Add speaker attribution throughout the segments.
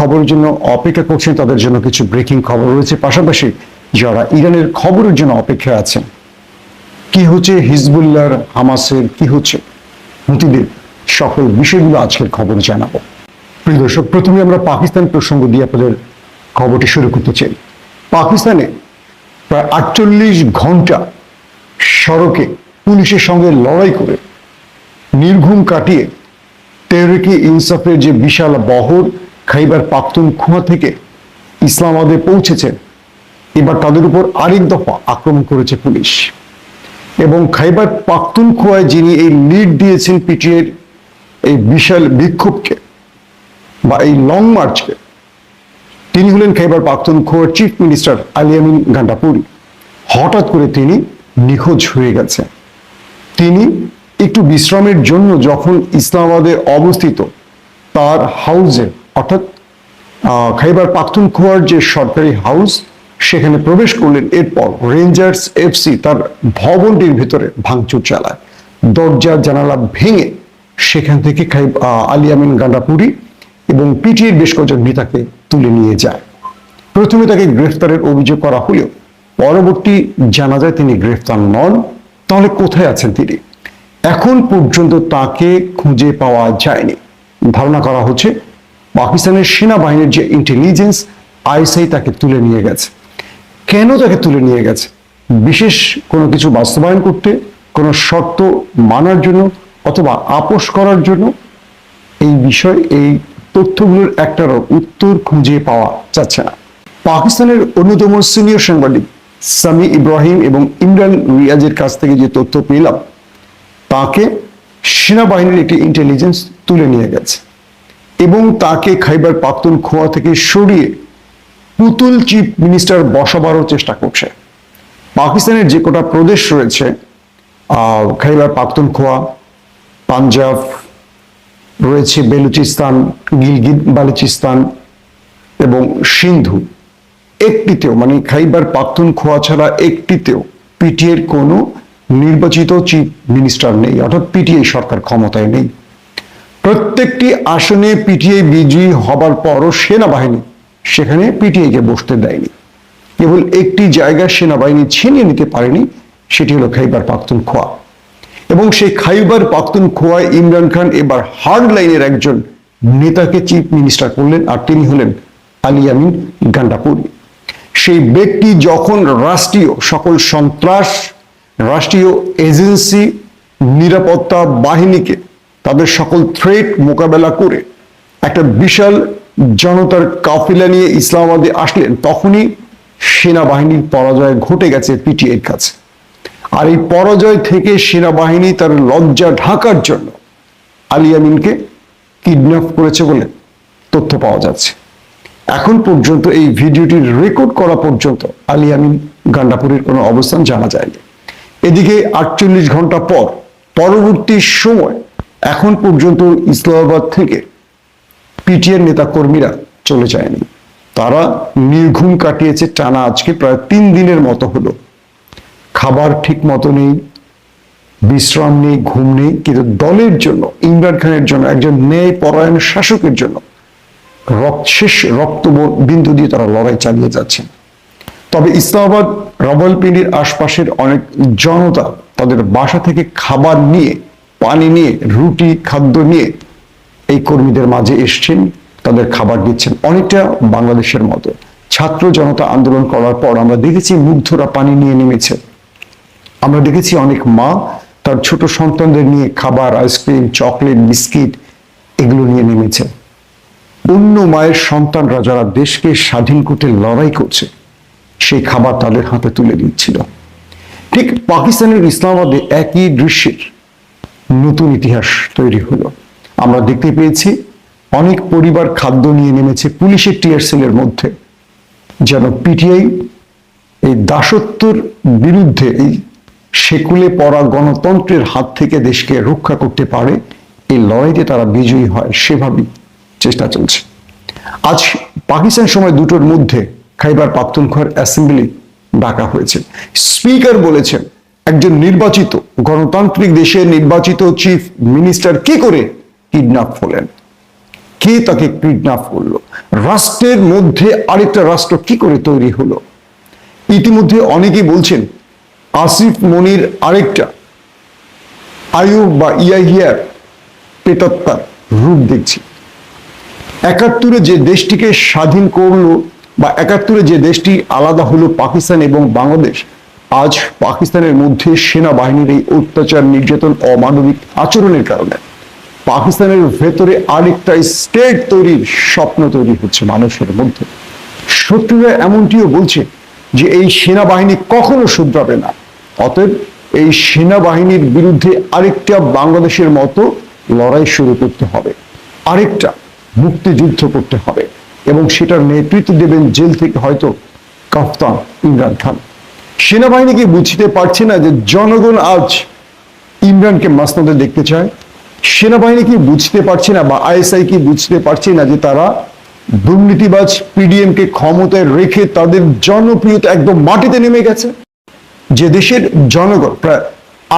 Speaker 1: খবরের জন্য অপেক্ষা করছেন, তাদের জন্য কিছু ব্রেকিং খবর রয়েছে। পাশাপাশি যারা ইরানের খবরের জন্য অপেক্ষা আছেন, কি হচ্ছে হিজবুল্লাহর হামাসের, কি হচ্ছে? হুতিদের সকল বিষয়গুলো আজকের খবর জানাব। প্রিয় দর্শক, প্রথমে আমরা পাকিস্তান প্রসঙ্গ দিয়ে আপনাদের খবরটি শুরু করতে চাই। পাকিস্তানে প্রায় আটচল্লিশ ঘণ্টা সড়কে পুলিশের সঙ্গে লড়াই করে নির্ঘুম কাটিয়ে তেহরিকে ইনসাফের যে বিশাল বহর খাইবার পাখতুন খুয়া থেকে ইসলামাবাদে পৌঁছেছেন। এবার তাদের উপর আরেক দফা আক্রমণ করেছে পুলিশ। এবং খাইবার পাখতুন খোয়ায় যিনি এই লিড দিয়েছেন পিটিএর এই বিশাল বিক্ষোভকে বা এই লং মার্চকে, তিনি হলেন খাইবার পাখতুন খোয়ার চিফ মিনিস্টার আলিয়ামিন গান্ডাপুরি। হঠাৎ করে তিনি নিখোঁজ হয়ে গেছেন। তিনি একটু বিশ্রামের জন্য যখন ইসলামাবাদে অবস্থিত তার হাউসে অর্থাৎ খাইবার পাখতুনখোয়ার যে সরকারি হাউস সেখানে প্রবেশ করলেন। এরপর রেঞ্জার্স এফসি তার ভবনটির ভিতরে ভাঙচুর চালায়। দরজা জানালা ভেঙে সেখান থেকে খাই আহ, আলিয়ামিন গান্ডাপুরি এবং পিটিএর বেশ কয়েকজন নেতাকে তুলে নিয়ে যায়। প্রথমে তাকে গ্রেফতারের অভিযোগ করা হলেও পরবর্তী জানা যায় তিনি গ্রেফতার নন। তাহলে কোথায় আছেন তিনি? এখন পর্যন্ত তাকে খুঁজে পাওয়া যায়নি। ধারণা করা হচ্ছে পাকিস্তানের সেনাবাহিনীর যে ইন্টেলিজেন্স আইএসআই তাকে তুলে নিয়ে গেছে। কেন তাকে তুলে নিয়ে গেছে? বিশেষ কোনো কিছু বাস্তবায়ন করতে, কোনো শর্ত মানার জন্য অথবা আপোষ করার জন্য এই বিষয়, এই তথ্যগুলোর একটারও উত্তর খুঁজে পাওয়া যাচ্ছে না। পাকিস্তানের অন্যতম সিনিয়র সাংবাদিক সামি ইব্রাহিম এবং ইমরান রিয়াজের কাছ থেকে যে তথ্য পেলাম, তাকে সেনাবাহিনীর একটি ইন্টেলিজেন্স তুলে নিয়ে গেছে। এবং তাকে খাইবার পাখতুন খোয়া থেকে সরিয়ে পুতুল চিফ মিনিস্টার বসাবারও চেষ্টা করছে। পাকিস্তানের যে কটা প্রদেশ রয়েছে খাইবার পাখতুন খোয়া, পাঞ্জাব রয়েছে বেলুচিস্তান, গিলগিত বালুচিস্তান এবং সিন্ধু। একটিতেও মানে খাইবার পাখতুন খোয়া ছাড়া একটিতেও পিটিএর কোনো নির্বাচিত চিফ মিনিস্টার নেই, অর্থাৎ পিটিআই সরকার ক্ষমতায় নেই। প্রত্যেকটি আসনে পিটিআই বিজয়ী হবার পরও সেনাবাহিনী সেখানে পিটিআইকে বসতে দেয়নি। কেবল একটি জায়গা সেনাবাহিনী ছিনিয়ে নিতে পারেনি, সেটি হলো খাইবার পাখতুন খোয়া। এবং সেই খাইবার পাখতুন খোয়ায় ইমরান খান এবার হার্ড লাইনের একজন নেতাকে চিফ মিনিস্টার করলেন আর তিনি হলেন আলী আমিন গান্ডাপুরি। সেই ব্যক্তি যখন রাষ্ট্রীয় সকল সন্ত্রাস, রাষ্ট্রীয় এজেন্সি নিরাপত্তা বাহিনীকে তাদের সকল থ্রেট মোকাবেলা করে একটা বিশাল জনতার কাফিলা নিয়ে ইসলামাবাদে আসলেন, তখনই সেনাবাহিনীর পরাজয় ঘটে গেছে পিটিআইয়ের কাছে। আর এই পরাজয় থেকে সেনাবাহিনী তার লজ্জা ঢাকার জন্য আলী আমিনকে কিডন্যাপ করেছে বলে তথ্য পাওয়া যাচ্ছে। এখন পর্যন্ত এই ভিডিওটি রেকর্ড করা পর্যন্ত আলী আমিন গান্ডাপুরের কোনো অবস্থান জানা যায়নি। এদিকে আটচল্লিশ ঘণ্টা পর পরবর্তী সময় এখন পর্যন্ত ইসলামাবাদ থেকে পিটিএর নেতা কর্মীরা চলে যায়নি। তারা নির্ঘুম কাটিয়েছে টানা আজকে প্রায় তিন দিনের মতো হলো। খাবার ঠিক মতো নেই, বিশ্রাম নেই, ঘুম নেই, কিন্তু দলের জন্য, ইমরান খানের জন্য, একজন ন্যায় পরায়ণ শাসকের জন্য রক্ত শেষ রক্ত বিন্দু দিয়ে তারা লড়াই চালিয়ে যাচ্ছেন। তবে ইসলামাবাদ রাবলপিন্ডির আশপাশের অনেক জনতা তাদের বাসা থেকে খাবার নিয়ে পানি নিয়ে, রুটি, খাদ্য নিয়ে এই কর্মীদের মাঝে এসছেন, তাদের খাবার দিচ্ছেন। অনেকটা বাংলাদেশের মতো। ছাত্র জনতা আন্দোলন করার পর আমরা দেখেছি মুগ্ধরা পানি নিয়ে নেমেছে। আমরা দেখেছি অনেক মা তার ছোট সন্তানদের নিয়ে খাবার, আইসক্রিম, চকলেট, বিস্কিট এগুলো নিয়ে নেমেছে। অন্য মায়ের সন্তানরা যারা দেশকে স্বাধীন করতে লড়াই করছে, সেই খাবার তাদের হাতে তুলে দিচ্ছিল। ঠিক পাকিস্তানের ইসলামাবাদে একই দৃশ্যের নতুন ইতিহাস তৈরি হলো। আমরা দেখতে পেয়েছি অনেক পরিবার খাদ্য নিয়ে নেমেছে পুলিশের টিয়ার সেলের মধ্যে। যেন পিটিআই এই দাসত্বর বিরুদ্ধে এই সেকুলে পড়া গণতন্ত্রের হাত থেকে দেশকে রক্ষা করতে পারে, এই লড়াইতে তারা বিজয়ী হয় সেভাবেই চেষ্টা চলছে। আজ পাকিস্তান সময় দুটোর মধ্যে খাইবার পাখতুনখোয়ার অ্যাসেম্বলি ডাকা হয়েছে। স্পিকার বলেছেন একজন নির্বাচিত গণতান্ত্রিক দেশের নির্বাচিত চিফ মিনিস্টার কি করে কিডন্যাপ হলেন? কে তাকে কিডন্যাপ করল? রাষ্ট্রের মধ্যে আরেকটা রাষ্ট্র কি করে তৈরি হলো? ইতিমধ্যে অনেকেই বলছেন, আসিফ মনির আরেকটা আয়ুব বা ইয়াহিয়ার পেতাত্মার রূপ দেখছি। একাত্তরে যে দেশটিকে স্বাধীন করল বা একাত্তরে যে দেশটি আলাদা হলো পাকিস্তান এবং বাংলাদেশ আজ পাকিস্তানের মধ্যে সেনাবাহিনীর এই অত্যাচার, নির্যাতন, অমানবিক আচরণের কারণে। পাকিস্তানের ভেতরে আরেকটা স্টেট তৈরির স্বপ্ন তৈরি হচ্ছে মানুষের মধ্যে। শত্রুরা এমনটিও বলছে যে এই সেনাবাহিনী কখনো শুধরাবে না। অতএব এই সেনাবাহিনীর বিরুদ্ধে আরেকটা বাংলাদেশের মতো লড়াই শুরু করতে হবে। আরেকটা মুক্তিযুদ্ধ করতে হবে এবং সেটার নেতৃত্ব দেবেন জেল থেকে হয়তো কাফতান ইমরান খান। সেনাবাহিনীকে বুঝতে পারছে না যে জনগণ আজ ইমরানকে মাসনদে দেখতে চায়। সেনাবাহিনী কি বুঝতে পারছে না বা আইএসআই কি বুঝতে পারছে না যে তারা দুর্নীতিবাজ পিডিএম কে ক্ষমতায় রেখে তাদের জনপ্রিয়তা একদম মাটিতে নেমে গেছে। যে দেশের জনগণ, প্রায়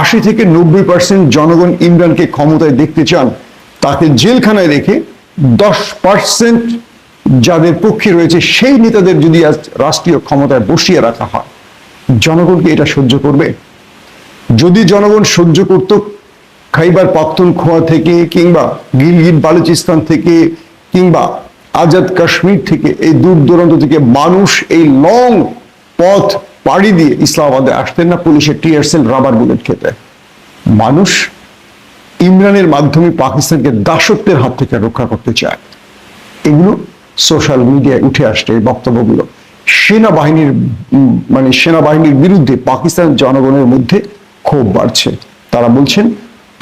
Speaker 1: আশি থেকে নব্বই পার্সেন্ট জনগণ ইমরানকে ক্ষমতায় দেখতে চান, তাকে জেলখানায় রেখে দশ পার্সেন্ট যাদের পক্ষে রয়েছে সেই নেতাদের যদি আজ রাষ্ট্রীয় ক্ষমতায় বসিয়ে রাখা হয়। জনগণকে এটা সহ্য করবে? যদি জনগণ সহ্য করত, খাইবার পাখতুনখোয়া থেকে কিংবা গিলগিট বালুচিস্তান থেকে কিংবা আজাদ কাশ্মীর থেকে, এই দূর দূরান্ত থেকে মানুষ এই লং পথ পাড়ি দিয়ে ইসলামাবাদে আসতেন না, পুলিশের টিয়ার সেল রাবার বুলেট খেতে? মানুষ ইমরানের মাধ্যমে পাকিস্তানকে দাসত্বের হাত থেকে রক্ষা করতে চায়। এগুলো সোশ্যাল মিডিয়ায় উঠে আসছে এই বক্তব্যগুলো। সেনাবাহিনীর মানে সেনাবাহিনীর বিরুদ্ধে পাকিস্তান জনগণের মধ্যে ক্ষোভ বাড়ছে। তারা বলছেন,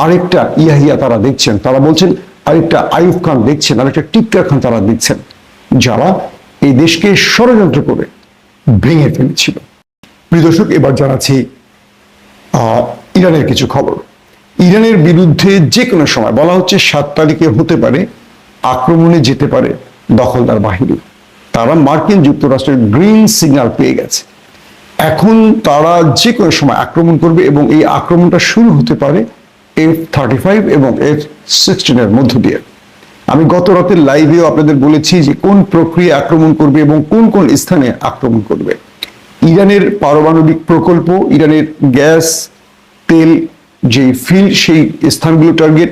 Speaker 1: আরেকটা ইয়াহিয়া তারা দেখছেন, তারা বলছেন, আরেকটা আইয়ুব খান দেখছেন, আরেকটা টিক্কা খান তারা দেখছেন, যারা এই দেশকে ষড়যন্ত্র করে ভেঙে ফেলেছিল। প্রিয় দর্শক, এবার জানাচ্ছি ইরানের কিছু খবর। ইরানের বিরুদ্ধে যে কোনো সময়, বলা হচ্ছে সাত তারিখে হতে পারে, আক্রমণে যেতে পারে দখলদার বাহিনী। তারা মার্কিন যুক্তরাষ্ট্রের গ্রিন সিগন্যাল পেয়ে গেছে। এখন তারা যে কোনো সময় আক্রমণ করবে এবং এই আক্রমণটা শুরু হতে পারে এফ থার্টি ফাইভ এবং এফ সিক্সটিনের মধ্য দিয়ে। আমি গত রাতের লাইভেও আপনাদের বলেছি যে কোন প্রক্রিয়া আক্রমণ করবে এবং কোন কোন স্থানে আক্রমণ করবে। ইরানের পারমাণবিক প্রকল্প, ইরানের গ্যাস, তেল, যে ফিল্ড সেই স্থানগুলো টার্গেট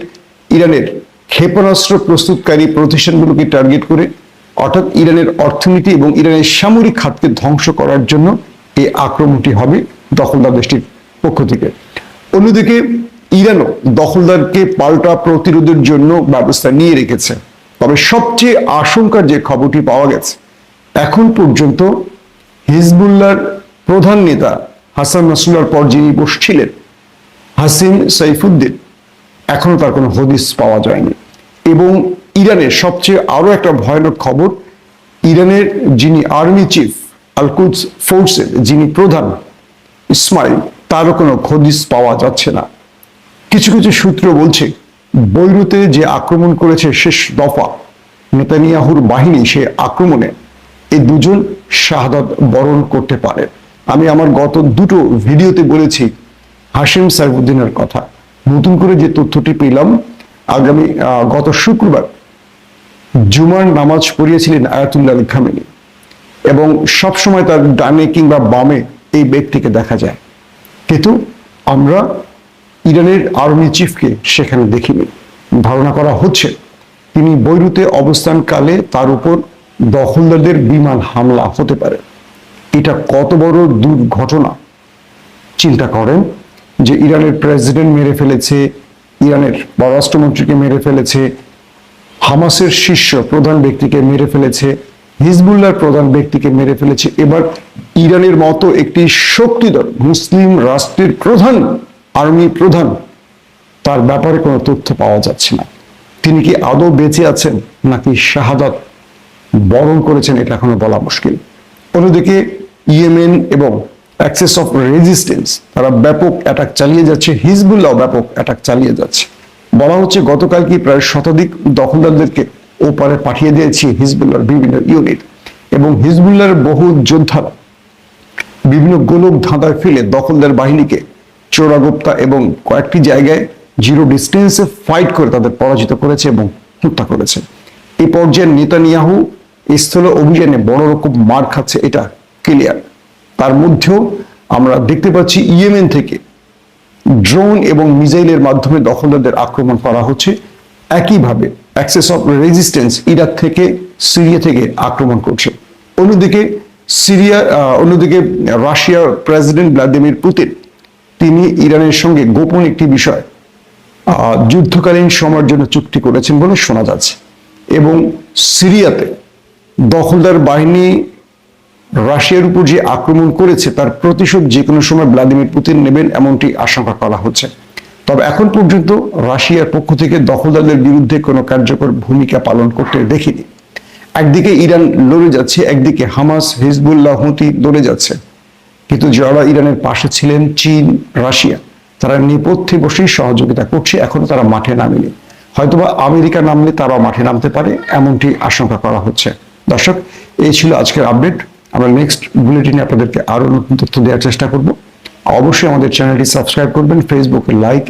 Speaker 1: ইরানের ক্ষেপণাস্ত্র প্রস্তুতকারী প্রতিষ্ঠানগুলোকে টার্গেট করে অর্থাৎ ইরানের অর্থনীতি এবং ইরানের সামরিক খাতকে ধ্বংস করার জন্য এই আক্রমণটি হবে দখলদার দেশটির পক্ষ থেকে। অন্যদিকে ইরানও দখলদারকে পাল্টা প্রতিরোধের জন্য ব্যবস্থা নিয়ে রেখেছে। তবে সবচেয়ে আশঙ্কার যে খবরটি পাওয়া গেছে, এখন পর্যন্ত হিজবুল্লাহর প্রধান নেতা হাসান নাসুল্লাহর পর যিনি বসছিলেন, হাসিম সাইফুদ্দিন, এখনও তার কোনো হদিস পাওয়া যায়নি। এবং ইরানের সবচেয়ে আরও একটা ভয়ানক খবর, ইরানের যিনি আর্মি চিফ আলকুদস ফোর্সের যিনি প্রধান ইসমাইল, তারও কোনো হদিস পাওয়া যাচ্ছে না। কিছু কিছু সূত্র বলছে, বৈরুতে যে আক্রমণ করেছে শেষ দফা, নেতানিয়াহুর বাহিনী সে আক্রমণে এই দুজন শাহাদাত বরণ করতে পারে। আমি আমার গত দুটো ভিডিওতে বলেছি হাসিম সাইফুদ্দিনের কথা। নতুন করে যে তথ্যটি পেলাম, আগামী গত শুক্রবার জুমার নামাজ পড়িয়েছিলেন আয়াতুল্লাহ আলী খামেনি। এবং সবসময় তার ডানে কিংবা বামে এই ব্যক্তিকে দেখা যায়। কিন্তু আমরা ইরানের আর্মি চিফকে সেখানে দেখিনি। ধারণা করা হচ্ছে, তিনি বৈরুতে অবস্থানকালে তার উপর দখলদারদের বিমান হামলা হতে পারে। এটা কত বড় দুর্ঘটনা। চিন্তা করেন যে ইরানের প্রেসিডেন্ট মেরে ফেলেছে, ইরানের পররাষ্ট্রমন্ত্রীকে মেরে ফেলেছে হামাসের শীর্ষ প্রধান ব্যক্তিকে মেরে ফেলেছে, হিজবুল্লাহর প্রধান ব্যক্তিকে মেরে ফেলেছে। এবার ইরানের মতো একটি শক্তিধর মুসলিম রাষ্ট্রের প্রধান, আর্মি প্রধান, তার ব্যাপারে কোনো তথ্য পাওয়া যাচ্ছে না। তিনি কি আদৌ বেঁচে আছেন, নাকি শাহাদাত বরণ করেছেন, এটা এখনও বলা মুশকিল। অন্যদিকে ইয়েমেন এবং অ্যাক্সেস অফ রেজিস্টেন্স তারা ব্যাপক অ্যাটাক চালিয়ে যাচ্ছে হিজবুল্লাহ ব্যাপক অ্যাটাক চালিয়ে যাচ্ছে। বলা হচ্ছে গতকাল কি প্রায় শতাধিক দখলদারদেরকে ওপারে পাঠিয়ে দিয়েছে হিজবুল্লাহর বিভিন্ন ইউনিট এবং হিজবুল্লাহর বহু যোদ্ধারা বিভিন্ন গোলক ধাঁধায় ফেলে দখলদার বাহিনীকে চোরাগুপ্তা এবং কয়েকটি জায়গায় জিরো ডিস্টেন্সে ফাইট করে তাদের পরাজিত করেছে এবং হত্যা করেছে। এই পর্যায়ে নেতানিয়াহু স্থল অভিযানে বড় রকম মার খাচ্ছে, এটা ক্লিয়ার তার মধ্যেও আমরা দেখতে পাচ্ছি ইয়েমেন থেকে ড্রোন এবং মিসাইলের মাধ্যমে দখলদারদের আক্রমণ করা হচ্ছে। একইভাবে অ্যাক্সেস অফ রেজিস্ট্যান্স ইরাক থেকে সিরিয়া থেকে আক্রমণ করছে। অন্যদিকে সিরিয়া অন্যদিকে রাশিয়ার প্রেসিডেন্ট ভ্লাদিমির পুতিন, তিনি ইরানের সঙ্গে গোপন একটি বিষয় যুদ্ধকালীন সময়ের জন্য চুক্তি করেছেন বলে শোনা যাচ্ছে। এবং সিরিয়াতে দখলদার বাহিনী রাশিয়ার উপর যে আক্রমণ করেছে, তার প্রতিশোধ যে কোনো সময় ভ্লাদিমির পুতিন নেবেন এমনটি আশঙ্কা করা হচ্ছে। তবে এখন পর্যন্ত রাশিয়ার পক্ষ থেকে দখলদারদের বিরুদ্ধে কোনো কার্যকর ভূমিকা পালন করতে দেখিনি। একদিকে ইরান লড়ে যাচ্ছে, একদিকে হামাস, হিজবুল্লাহ, হুতি লড়ে যাচ্ছে। কিন্তু যারা ইরানের পাশে ছিলেন চীন, রাশিয়া, তারা নেপথ্যে বসেই সহযোগিতা করছে, এখনও তারা মাঠে নামেনি। হয়তোবা আমেরিকা নামলে তারাও মাঠে নামতে পারে, এমনটি আশঙ্কা করা হচ্ছে। দর্শক, এই ছিল আজকের আপডেট। আমরা নেক্সট বুলেটিনে আপনাদেরকে আরও নতুন তথ্য দেওয়ার চেষ্টা করব। অবশ্যই আমাদের চ্যানেলটি সাবস্ক্রাইব করবেন ফেসবুকে লাইক